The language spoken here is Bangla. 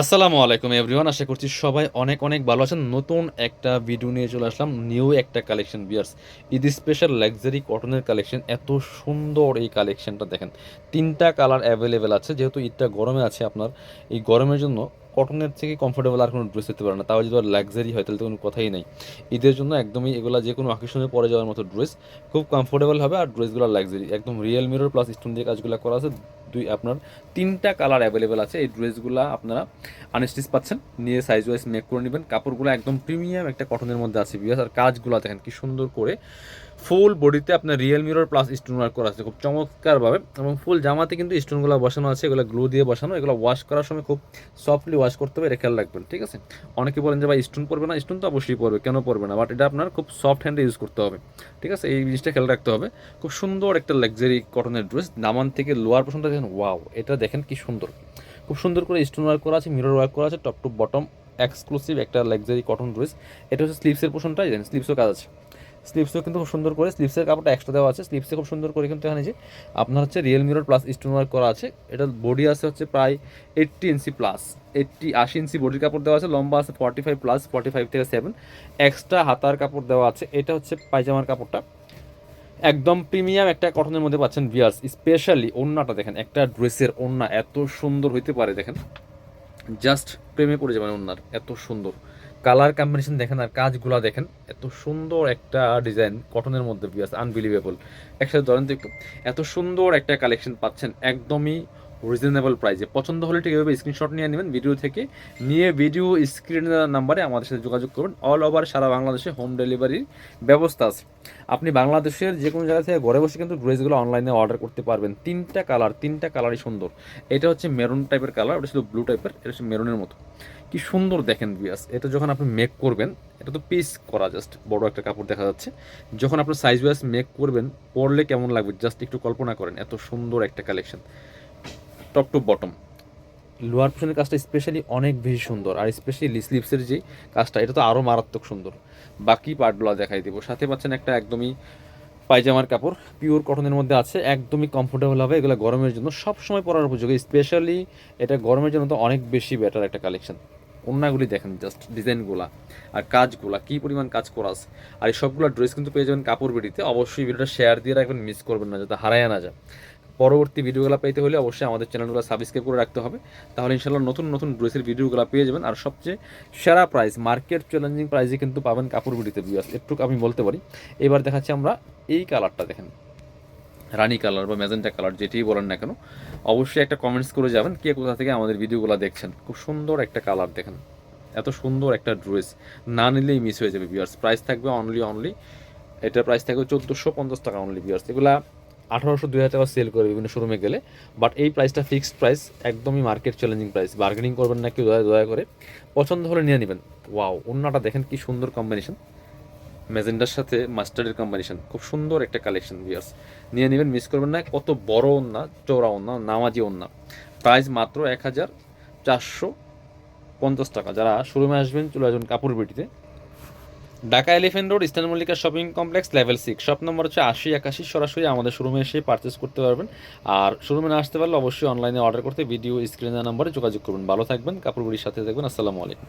আসসালামু আলাইকুম এভরিওয়ান আশা করছি সবাই অনেক অনেক ভালো আছেন। নতুন একটা ভিডিও নিয়ে চলে আসলাম। নিউ একটা কালেকশন বিয়ার্স ঈদ স্পেশাল লাক্সারি কটনের কালেকশন এত সুন্দর এই কালেকশনটা দেখেন। তিনটা কালার অ্যাভেলেবেল আছে। যেহেতু ঈদটা গরমে আছে আপনার, এই গরমের জন্য কটনের থেকে কমফোর্টেবল আর কোনো ড্রেস হতে পারে না। তাও যদি লাক্সারি হয়, তাহলে তো কোনো কথাই নেই। ঈদের জন্য একদমই এগুলো যে কোনো অকেশনে পরে যাওয়ার মতো ড্রেস খুব কমফোর্টেবল হবে। আর ড্রেসগুলো লাক্সারি একদম রিয়েল মিরর প্লাস স্টোন দিয়ে কাজগুলো করা আছে। দুই আপনার তিনটা কালার অ্যাভেলেবেল আছে। এই ড্রেসগুলো আপনারা আনস্টিচ পাচ্ছেন। নিয়ে সাইজ ওয়াইজ মেক করে নেবেন। কাপড়গুলো একদম প্রিমিয়াম একটা কটনের মধ্যে আছে বিয়াস আর কাজগুলো দেখেন কি সুন্দর করে ফুল বডিতে আপনার real mirror plus stone work করা আছে, খুব চমৎকারভাবে। এবং ফুল জামাতে কিন্তু স্টোনগুলো বসানো আছে, এগুলো গ্লু দিয়ে বসানো, এগুলো ওয়াশ করার সময় খুব সফটলি ওয়াশ করতে হবে, এটা খেয়াল রাখবেন, ঠিক আছে? অনেকে বলেন যে, ভাই, স্টোন পড়বে না? স্টোন তো অবশ্যই পড়বে কেন পড়বে না? বাট এটা আপনার খুব সফট হ্যান্ডে ইউজ করতে হবে, ঠিক আছে? এই জিনিসটা খেয়াল রাখতে হবে। খুব সুন্দর একটা লাক্সারি কটনের ড্রেস নামান থেকে লোয়ার পোর্শনটা দেখেন, ওয়াও, এটা দেখেন কি সুন্দর। খুব সুন্দর করে স্টোন ওয়ার্ক করা আছে, মিরর ওয়ার্ক করা আছে, টপ টু বটম, এক্সক্লুসিভ একটা লাক্সারি কটন ড্রেস। এটা হচ্ছে স্লিপসের পোর্শনটা জানেন স্লিপসও কাজ আছে। স্লিভসও কিন্তু খুব সুন্দর করে স্লিপসের কাপড়টা এক্সট্রা দেওয়া আছে। স্লিভসে খুব সুন্দর করে কিন্তু এখানে যে আপনার হচ্ছে real mirror plus stone work করা আছে। এটা বডি আছে হচ্ছে প্রায় এইট্টি ইঞ্চি প্লাস এইট্টি আশি ইঞ্চি বডির কাপড় দেওয়া আছে, লম্বা আছে forty five plus forty five থেকে সেভেন এক্সট্রা হাতার কাপড় দেওয়া আছে। এটা হচ্ছে পায়জামার কাপড়টা। একদম প্রিমিয়াম একটা কটনের মধ্যে পাচ্ছেন বিয়ার্স স্পেশালি ওড়নাটা দেখেন, একটা ড্রেসের ওড়না, এত সুন্দর হইতে পারে দেখেন। জাস্ট প্রেমে পড়ে যাবেন ওড়নার, এত সুন্দর। কালার কম্বিনেশন দেখেন আর কাজগুলো দেখেন, এত সুন্দর একটা ডিজাইন, কটনের মধ্যে আনবিলিভেবল একসাথে ধরেন তো এত সুন্দর একটা কালেকশন পাচ্ছেন, একদমই রিজনেবল প্রাইসে পছন্দ হলে ঠিক এভাবে স্ক্রিনশট নিয়ে নেবেন ভিডিও থেকে নিয়ে ভিডিও স্ক্রিন নাম্বারে আমাদের সাথে যোগাযোগ করবেন অল ওভার সারা বাংলাদেশে হোম ডেলিভারির ব্যবস্থা আছে। আপনি বাংলাদেশের যে কোনো জায়গা থেকে ঘরে বসে কিন্তু ড্রেসগুলো অনলাইনে অর্ডার করতে পারবেন। তিনটা কালার তিনটা কালারই সুন্দর। এটা হচ্ছে মেরুন টাইপের কালার ওটা ছিল ব্লু টাইপের এটা হচ্ছে মেরুনের মতো। কি সুন্দর দেখেন বিয়াস এটা যখন আপনি মেক করবেন, এটা তো পিস করা জাস্ট বড় একটা কাপড় দেখা যাচ্ছে। যখন আপনার সাইজ ওয়াইজ মেক করবেন, পরলে কেমন লাগবে? জাস্ট একটু কল্পনা করেন, এত সুন্দর একটা collection top to bottom. Lower পোর্শনের কাজটা স্পেশালি অনেক বেশি সুন্দর, আর স্পেশালি স্লিপসের যে কাজটা, এটা তো আরও মারাত্মক সুন্দর। বাকি পার্টগুলো দেখাই দেবো। সাথে পাচ্ছেন একটা একদমই পায়জামার কাপড়, পিওর কটনের মধ্যে আছে, একদমই কমফোর্টেবল হবে, এগুলো গরমের জন্য সব সময় পরার উপযোগী। স্পেশালি এটা গরমের জন্য তো অনেক বেশি বেটার একটা কালেকশন অন্যগুলি দেখেন জাস্ট ডিজাইনগুলা আর কাজগুলা, কী পরিমাণ কাজ করা আছে আর এই সবগুলো ড্রেস কিন্তু পেয়ে যাবেন কাপড় বিডিতে। অবশ্যই ভিডিওটা শেয়ার দিয়ে রাখবেন মিস করবেন না, যাতে হারায় না যায়। পরবর্তী ভিডিওগুলো পেতে হলে অবশ্যই আমাদের চ্যানেলগুলো সাবস্ক্রাইব করে রাখতে হবে। তাহলে ইনশাল্লাহ নতুন নতুন ড্রেসের ভিডিওগুলো পেয়ে যাবেন। আর সবচেয়ে সেরা প্রাইস মার্কেট চ্যালেঞ্জিং প্রাইসে কিন্তু পাবেন কাপড় বিডিতে বিয়াস একটু আমি বলতে পারি। এবার দেখাচ্ছি আমরা এই কালারটা দেখেন। রানি কালার বা ম্যাজেন্টা কালার যেটি বলেন না কেন, অবশ্যই একটা কমেন্টস করে যাবেন কে কোথা থেকে আমাদের ভিডিওগুলো দেখছেন। খুব সুন্দর একটা কালার দেখেন। এত সুন্দর একটা ড্রেস না নিলেই মিস হয়ে যাবে বিয়ার্স প্রাইস থাকবে অনলি অনলি এটার প্রাইস থাকবে চোদ্দোশো পঞ্চাশ টাকা অনলি বিয়ার্স এগুলা আঠারোশো দুই হাজার টাকা সেল করে বিভিন্ন শোরুমে গেলে। বাট এই প্রাইসটা ফিক্সড প্রাইস একদমই মার্কেট চ্যালেঞ্জিং প্রাইস বার্গেনিং করবেন না কেউ, দয়া দয়া করে। পছন্দ হলে নিয়ে নেবেন। ওয়াও অন্যটা দেখেন কি সুন্দর কম্বিনেশন ম্যাজেন্ডার সাথে মাস্টার্ডের কম্বিনেশন খুব সুন্দর একটা কালেকশন বিয়ার্স নিয়ে নেবেন মিস করবেন না। কত বড় ওন্না চৌড়া ওন্না নামাজি ওন্না প্রাইস মাত্র এক হাজার চারশো পঞ্চাশ টাকা। যারা শোরুমে আসবেন, চলে আসবেন কাপড় বিটিতে। Dhaka elephant road, eastern Mallika shopping complex, level six. Shop number হচ্ছে আশি একাশি। সরাসরি আমাদের শোরুমে এসে পারচেস করতে পারবেন। আর শোরুমে না আসতে পারলে অবশ্যই অনলাইনে অর্ডার করতে ভিডিও স্ক্রিনের নাম্বারে যোগাযোগ করবেন। ভালো থাকবেন কাপড়গুড়ির সাথে থাকবেন। আসসালামু আলাইকুম।